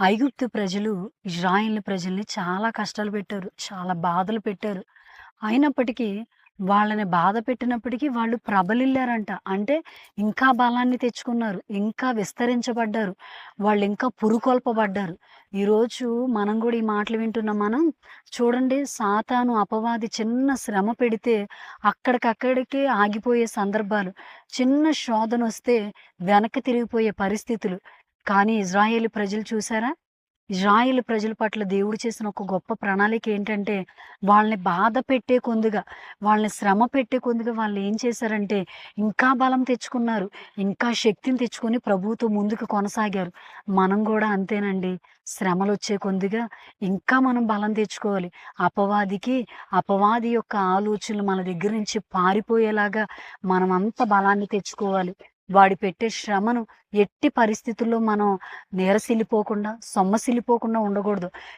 ఐగుప్తు ప్రజలు ఇజ్రాయిల్ ప్రజల్ని చాలా కష్టాలు పెట్టారు. చాలా బాధలు పెట్టారు. అయినప్పటికీ వాళ్ళని బాధ పెట్టినప్పటికీ వాళ్ళు ప్రబలిల్లారంట. అంటే ఇంకా బలాన్ని తెచ్చుకున్నారు. ఇంకా విస్తరించబడ్డారు. వాళ్ళు ఇంకా పురుకొల్పబడ్డారు. ఈరోజు మనం కూడా ఈ మాటలు వింటున్న మనం చూడండి సాతాను అపవాది చిన్న శ్రమ పెడితే అక్కడికక్కడికే ఆగిపోయే సందర్భాలు. చిన్న శోధన వస్తే వెనక్కి తిరిగిపోయే పరిస్థితులు. కానీ ఇజ్రాయేల్ ప్రజలు చూసారా? ఇజ్రాయిల్ ప్రజల పట్ల దేవుడు చేసిన ఒక గొప్ప ప్రణాళిక ఏంటంటే, వాళ్ళని బాధ పెట్టే కొందుగా, వాళ్ళని శ్రమ పెట్టే కొందుగా వాళ్ళు ఏం చేశారంటే, ఇంకా బలం తెచ్చుకున్నారు. ఇంకా శక్తిని తెచ్చుకొని ప్రభువుతో ముందుకు కొనసాగారు. మనం కూడా అంతేనండి. శ్రమలు వచ్చే కొందిగా ఇంకా మనం బలం తెచ్చుకోవాలి. అపవాదికి, అపవాది యొక్క ఆలోచనలు మన దగ్గర నుంచి పారిపోయేలాగా మనమంత బలాన్ని తెచ్చుకోవాలి. వాడు పెట్టే శ్రమను ఎట్టి పరిస్థితుల్లో మనం నీరసిల్లిపోకుండా, సొమ్మసిల్లిపోకుండా ఉండకూడదు.